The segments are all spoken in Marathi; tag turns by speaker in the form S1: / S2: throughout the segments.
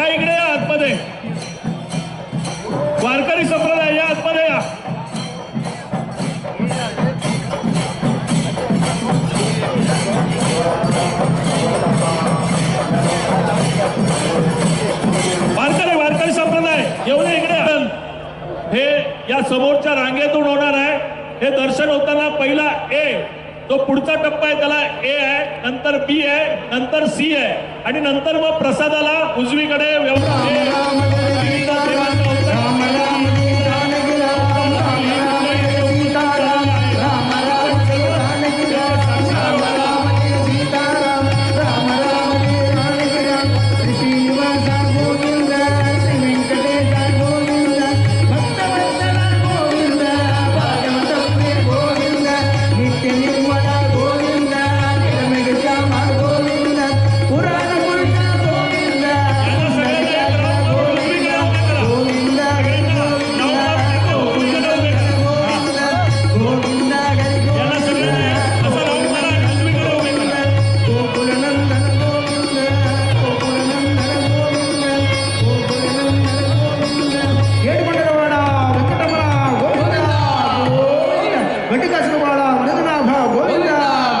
S1: या इकडे या आतमध्ये. वारकरी संप्रदाय या आतमध्ये या. वारकरी वारकरी संप्रदाय येऊन इकडे इकडे. हे या समोरच्या रांगेतून होणार आहे. हे दर्शन होताना पहिला ए तो पुढचा टप्पा आहे त्याला ए आहे नंतर बी आहे नंतर सी आहे. आणि नंतर मग प्रसादाला उजवीकडे
S2: గోవింద వెంకటేశ్వరవాడ వరదనాభ గోవింద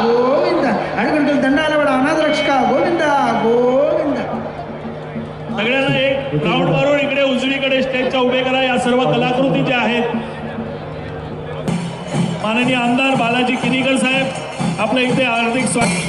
S2: గోవింద అడుగుంటల దండాలవాడ అనాథరక్షక గోవింద గోవింద
S1: सगळ्यांना एक राऊंड मारून इकडे उजवीकडे स्टेजच्या उभे करा या सर्व कलाकृती ज्या आहेत माननीय आमदार बालाजी किनीकर साहेब आपलं इथे हार्दिक स्वागत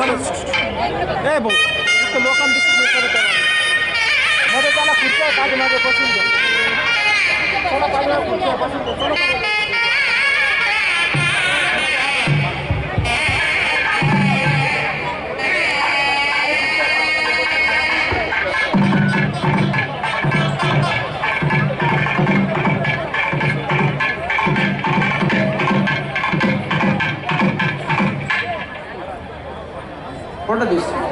S3: ए भाऊ इथं लोकांना दिसत नाही खरं त्याला मध्ये
S2: त्याला खुर्च्या पाठीमागे बसून घ्या चला
S3: पाठीमागे खुर्च्या बसून घ्या चला
S2: కొండ తీస్తుంది.